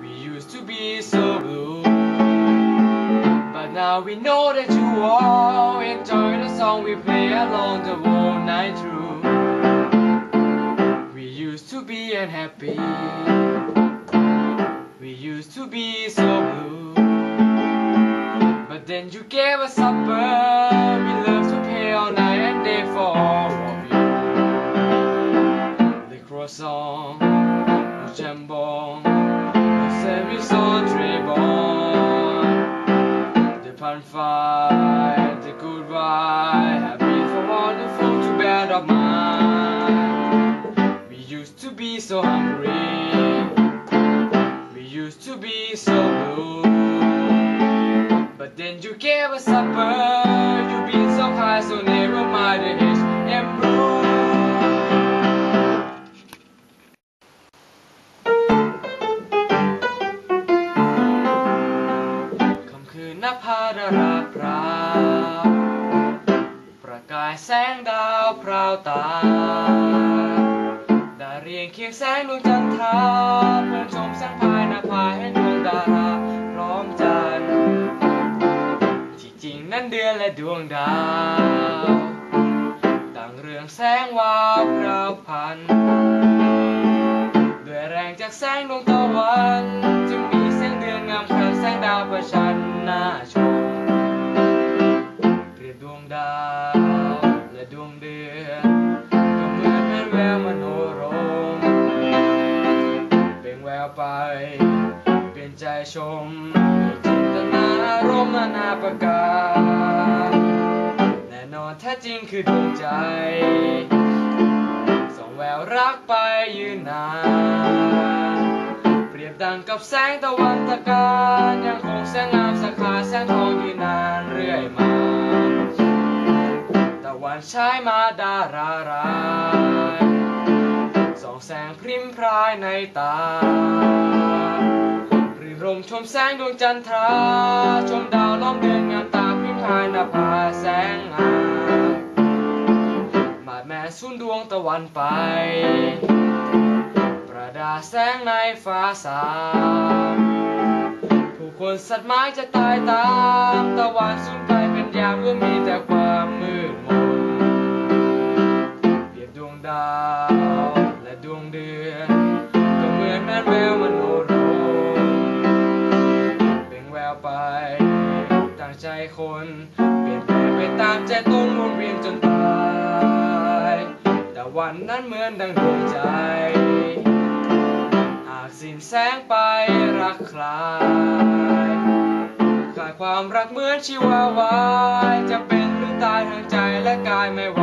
We used to be so blue, but now we know that you all enjoy the song we play along the whole night through. We used to be unhappy. We used to be so blue. The semi-son. The pan fried, the good ride, have been so wonderful to bed of mine. We used to be so hungry. We used to be so blue. But then you gave us supper. นภาดราพราประกายแสงดาวพราวตาดาเรียงเคียงแสงดวงจันทราเพื่อนชมแสงพายนภาให้ดวงดาราพร้อมจันทร์ที่จริงนั้นเดือนและดวงดาวต่างเรืองแสงวาวพราวพันด้วยแรงจากแสงดวงตะ นหน้าชมเปรียบดวงดาวและดวงเดือนก็เหมือนแม่นแววมโนรมเบ่งแววไป เปลี่ยนใจชมจินตนารมณ์นานาประการแน่นอนแท้จริงคือดวงใจส่องแววรักไปยืนนาน เปรียบดังกับแสงตะวันตะการยังคงแสงงามสาขาแสงทองยืนนานเรื่อยมา ตะวันฉายมาดาราร้ายส่องแสงพริมพรายในตารื่นรมชมแสงดวงจันทรา ชมดาวล้อมเดือนงามตาพริมพรายนภาแสงงามมาดแม่สุนดวงตะวันไป ประดาแสงในฟ้าสามผู้คนสัตว์ไม้จะตายตามตะวันสูญไปเป็นยามก็มีแต่ความมืดมนเปรียบดวงดาวและดวงเดือนก็เหมือนแม่แววมโนรมเบ่งแววไปตั้งใจคนเปลี่ยนแปลงไปตามใจตนหมุนเวียนจนตายแต่วันนั้นเหมือนดังดวงใจ สิ้นแสงไปรักคลายขาดความรักเหมือนชีวาวาย จะเป็นหรือตายทางใจและกายไม่ไหว